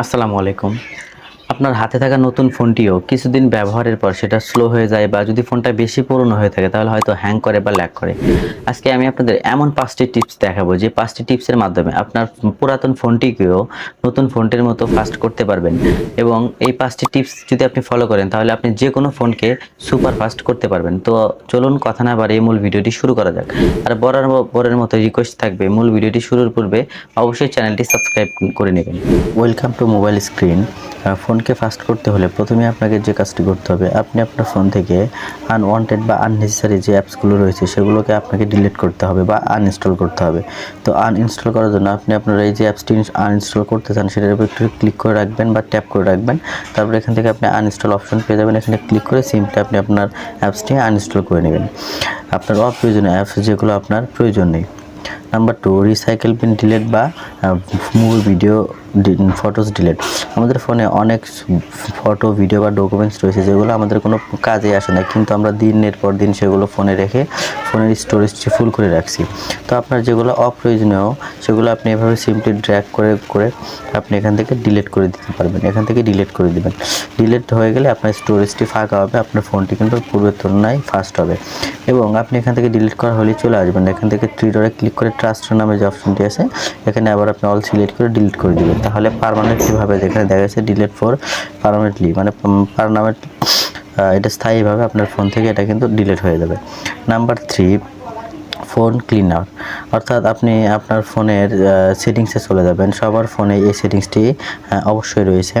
আসসালামু আলাইকুম। আপনার হাতে থাকা নতুন ফোনটিও কিছুদিন ব্যবহারের পর সেটা স্লো হয়ে যায় বা যদি ফোনটা বেশি পুরনো হয়ে থাকে, তাহলে হয়তো হ্যাং করে বা ল্যাক করে। আজকে আমি আপনাদের এমন পাঁচটি টিপস দেখাবো যে পাঁচটি টিপসের মাধ্যমে আপনার পুরাতন ফোনটিকেও নতুন ফোনটির মতো ফাস্ট করতে পারবেন। এবং এই পাঁচটি টিপস যদি আপনি ফলো করেন, তাহলে আপনি যে কোনো ফোনকে সুপার ফাস্ট করতে পারবেন। তো চলুন কথা না বাড়িয়ে মূল ভিডিওটি শুরু করা যাক। আর বরার বরের মতো রিকোয়েস্ট থাকবে, মূল ভিডিওটি শুরুর পূর্বে অবশ্যই চ্যানেলটি সাবস্ক্রাইব করে নেবেন। ওয়েলকাম টু মোবাইল স্ক্রিন ফোনকে ফাস্ট করতে হলে প্রথমে আপনাকে যে কাজটি করতে হবে, আপনি আপনার ফোন থেকে আনওয়ান্টেড বা আননেসেসারি যে অ্যাপসগুলো রয়েছে সেগুলোকে আপনাকে ডিলিট করতে হবে বা আনইনস্টল করতে হবে। তো আনইনস্টল করার জন্য আপনি আপনার এই যে অ্যাপসটি আনইনস্টল করতে চান, সেটার উপর একটু ক্লিক করে রাখবেন বা ট্যাপ করে রাখবেন। তারপর এখান থেকে আপনি আনইনস্টল অপশন পেয়ে যাবেন। এখানে ক্লিক করে সিম্পলি আপনি আপনার অ্যাপসটি আনইনস্টল করে নেবেন। আপনার অপ্রয়োজনীয় অ্যাপস যেগুলো আপনার প্রয়োজন নেই। Number two recycle bin delete বা মূল ভিডিও ফটোস ডিলেট আমাদের ফোনে অনেক ফটো ভিডিও বা ডকুমেন্টস রয়েছে যেগুলো আমাদের কোনো কাজে আসে না, কিন্তু আমরা দিনের পর দিন সেগুলো ফোনে রেখে ফোনের স্টোরেজটি ফুল করে রাখছি। তো আপনার যেগুলো অপ্রয়োজনীয়, সেগুলো আপনি এভাবে সিম্পলি ড্র্যাগ করে করে আপনি এখান থেকে ডিলিট করে দিতে পারবেন। এখান থেকে ডিলিট করে দিবেন। ডিলিট হয়ে গেলে আপনার স্টোরেজটি ফাঁকা হবে, আপনার ফোনটি কিন্তু পূর্বের তুলনায় ফাস্ট হবে। এবং আপনি এখান থেকে ডিলিট করা হলেই চলে আসবেন। এখান থেকে থ্রি ডরে ক্লিক করে ট্রাস্ট নামে যে অপশনটি আছে, এখানে আবার আপনি অল সিলেক্ট করে ডিলিট করে দিবেন। তাহলে পারমানেন্টলিভাবে যেখানে দেখা যাচ্ছে ডিলিট ফর পারমানেন্টলি মানে পারমানেন্ট এটা স্থায়ীভাবে আপনার ফোন থেকে এটা কিন্তু ডিলিট হয়ে যাবে। নাম্বার থ্রি ফোন ক্লিনার অর্থাৎ আপনি আপনার ফোনের সেটিংসে চলে যাবেন। সবার ফোনে এই সেটিংসটি অবশ্যই রয়েছে।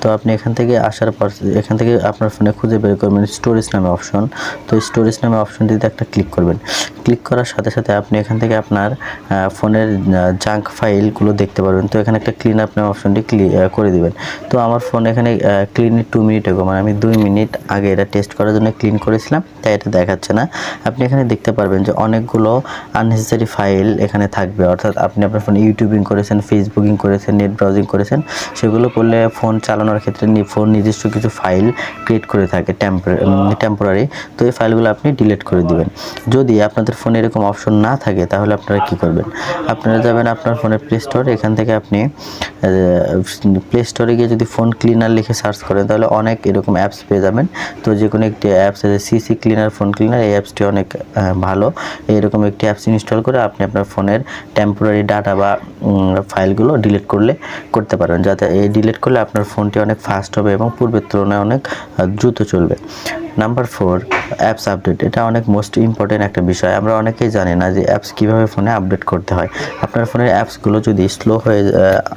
তো আপনি এখান থেকে আসার পর, এখান থেকে আপনার ফোনে খুঁজে বের করবেন স্টোরেজ নামে অপশন তো স্টোরেজ নামে অপশনটিতে একটা ক্লিক করবেন। ক্লিক করার সাথে সাথে আপনি এখান থেকে আপনার ফোনের জাঙ্ক ফাইলগুলো দেখতে পারবেন। তো এখানে একটা ক্লিন আপ নামে অপশনটি করে দিবেন। তো আমার ফোন এখানে ক্লিন টু মিনিট এগো মানে আমি দুই মিনিট আগে এটা টেস্ট করার জন্য ক্লিন করেছিলাম, তাই এটা দেখাচ্ছে না। আপনি এখানে দেখতে পারবেন যে অনেকগুলো আননেসেসারি ফাইল এখানে থাকবে। অর্থাৎ আপনি আপনার ফোন ইউটিউবিং করেছেন, ফেসবুকিং করেছেন নেট ব্রাউজিং করেছেন, সেগুলো করলে ফোন চালানোর ক্ষেত্রে ফোন নিজস্ব কিছু ফাইল ক্রিয়েট করে থাকে টেম্পোরারি তো এই ফাইলগুলো আপনি ডিলিট করে দিবেন। যদি আপনাদের ফোনে এরকম অপশন না থাকে, তাহলে আপনারা কি করবেন? আপনারা যাবেন আপনার ফোনের প্লে স্টোর এখান থেকে আপনি প্লে স্টোরে গিয়ে যদি ফোন ক্লিনার লিখে সার্চ করেন, তাহলে অনেক এরকম অ্যাপস পেয়ে যাবেন। তো যে কোনো একটি অ্যাপস আছে সিসি ক্লিনার ফোন ক্লিনার এই অ্যাপসটি অনেক ভালো। এরকম একটি অ্যাপস ইনস্টল করে আপনি আপনার ফোনের টেম্পোরারি ডাটা বা ফাইলগুলো ডিলিট করলে, করতে পারেন যাতে এই ডিলিট করলে আপনার ফোনটি অনেক ফাস্ট হবে এবং পূর্বের তুলনায় অনেক দ্রুত চলবে। নাম্বার ফোর অ্যাপস আপডেট এটা অনেক মোস্ট ইম্পর্টেন্ট একটা বিষয়। আমরা অনেকেই জানি না যে অ্যাপস কীভাবে ফোনে আপডেট করতে হয়। আপনার ফোনের অ্যাপসগুলো যদি স্লো হয়ে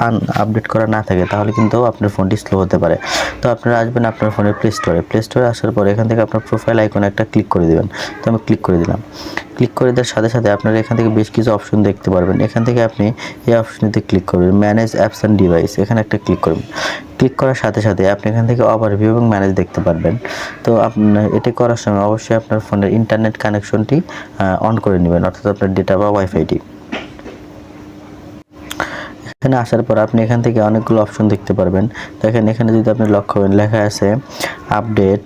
আন আপডেট করা না থাকে, তাহলে কিন্তু আপনার ফোনটি স্লো হতে পারে। তো আপনারা আসবেন আপনার ফোনের প্লে স্টোরে প্লে স্টোরে আসার পর এখান থেকে আপনার প্রোফাইল আইকনে একটা ক্লিক করে দেবেন। তো আমি ক্লিক করে দিলাম। ক্লিক করে দেওয়ার সাথে সাথে আপনারা এখান থেকে বেশ কিছু অপশন দেখতে পারবেন। এখান থেকে আপনি এই অপশনটিতে ক্লিক করবেন। ম্যানেজ অ্যাপস অ্যান্ড ডিভাইস এখানে একটা ক্লিক করবেন। ক্লিক করার সাথে সাথে আপনি এখান থেকে ওভারভিউ এবং ম্যানেজ দেখতে পারবেন। তো আপনার এটি করার সময় অবশ্যই আপনার ফোনের ইন্টারনেট কানেকশনটি অন করে নেবেন, অর্থাৎ আপনার ডেটা বা ওয়াইফাইটি এখানে আসার পর আপনি এখান থেকে অনেকগুলো অপশন দেখতে পারবেন। দেখেন এখানে যদি আপনি লক্ষ্য করেন, লেখা আছে আপডেট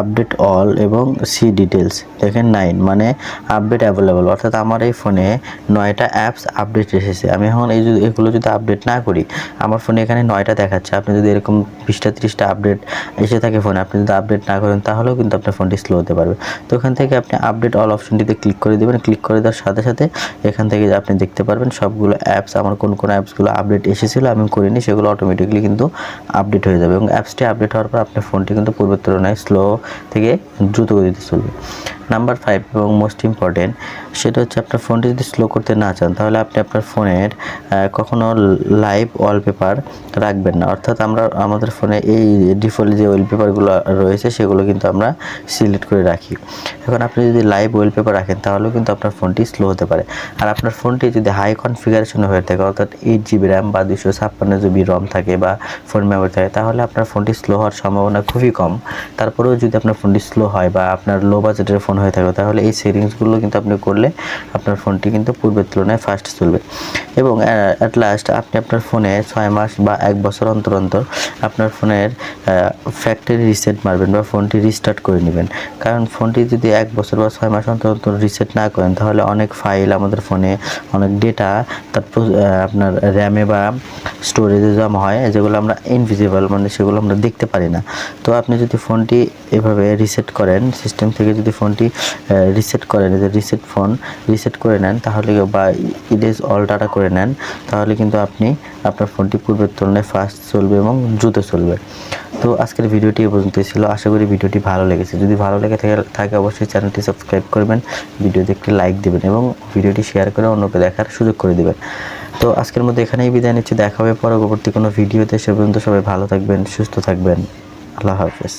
আপডেট অল এবং সি ডিটেলস দেখেন নাইন মানে আপডেট অ্যাভেলেবল অর্থাৎ আমার এই ফোনে নয়টা অ্যাপস আপডেট এসেছে। আমি এখন এই যদি এগুলো যদি আপডেট না করি, আমার ফোনে এখানে নয়টা দেখাচ্ছে। আপনি যদি এরকম বিশটা, ত্রিশটা আপডেট এসে থাকে ফোনে আপনি যদি আপডেট না করেন, তাহলেও কিন্তু আপনার ফোনটি স্লো হতে পারবে। তো ওখান থেকে আপনি আপডেট অল অপশনটিতে ক্লিক করে দেবেন। ক্লিক করে দেওয়ার সাথে সাথে এখান থেকে আপনি দেখতে পারবেন সবগুলো অ্যাপস আমার কোন কোন অ্যাপসগুলো আপডেট এসেছিল, আমি করিনি, সেগুলো অটোমেটিকলি কিন্তু আপডেট হয়ে যাবে। এবং অ্যাপসটি আপডেট হওয়ার পর আপনার ফোনটি কিন্তু পূর্বের তুলনায় স্লো থেকে দ্রুত গতিতে চলবে। নাম্বার ফাইভ এবং মোস্ট ইম্পর্টেন্ট সেটা হচ্ছে আপনার ফোনটি যদি স্লো করতে না চান, তাহলে আপনি আপনার ফোনের কখনো লাইভ ওয়ালপেপার রাখবেন না। অর্থাৎ আমরা, আমাদের ফোনে এই ডিফল্ট যে ওয়ালপেপারগুলো রয়েছে, সেগুলো কিন্তু আমরা সিলেক্ট করে রাখি। এখন আপনি যদি লাইভ ওয়ালপেপার রাখেন, তাহলেও কিন্তু আপনার ফোনটি স্লো হতে পারে। আর আপনার ফোনটি যদি হাই কনফিগারেশন হয়ে থাকে, অর্থাৎ এইট জিবি র্যাম বা দুশো ছাপ্পান্ন জিবি রম থাকে বা ফোন মেমোরি থাকে, তাহলে আপনার ফোনটি স্লো হওয়ার সম্ভাবনা খুবই কম। তারপরেও যদি আপনার ফোনটি স্লো হয় বা আপনার লো বাজেটের ফোন হয়ে থাকে, তাহলে এই সেটিংসগুলো কিন্তু আপনি করলে আপনার ফোনটি কিন্তু পূর্বের তুলনায় ফাস্ট চলবে। এবং অ্যাট লাস্ট আপনি আপনার ফোনে ছয় মাস বা এক বছর অন্তর অন্তর আপনার ফোনের ফ্যাক্টরি রিসেট মারবেন বা ফোনটি রিস্টার্ট করে নেবেন। কারণ ফোনটি যদি এক বছর বা ছয় মাস অন্তর অন্তর রিসেট না করেন, তাহলে অনেক ফাইল আমাদের ফোনে অনেক ডেটা তারপর আপনার র্যামে বা স্টোরেজে জমা হয়, যেগুলো আমরা ইনভিজিবল মানে সেগুলো আমরা দেখতে পারি না। তো আপনি যদি ফোনটি এভাবে রিসেট করেন সিস্টেম থেকে যদি ফোনটি রিসেট করেন যে রিসেট ফোন রিসেট করে নেন, তাহলে বা ইরেজ অল ডাটা করে নেন, তাহলে কিন্তু আপনি আপনার ফোনটি পূর্বের তুলনায় ফাস্ট চলবে এবং দ্রুত চলবে। তো আজকের ভিডিওটি এ পর্যন্তই ছিল। আশা করি ভিডিওটি ভালো লেগেছে। যদি ভালো লেগে থাকে থাকে অবশ্যই চ্যানেলটি সাবস্ক্রাইব করবেন, ভিডিওতে একটি লাইক দেবেন এবং ভিডিওটি শেয়ার করে অন্যকে দেখার সুযোগ করে দেবেন। তো আজকের মধ্যে এখানেই বিদায় নিচ্ছি। দেখা হবে পরবর্তী কোনো ভিডিওতে। সে পর্যন্ত সবাই ভালো থাকবেন, সুস্থ থাকবেন। আল্লাহ হাফেজ।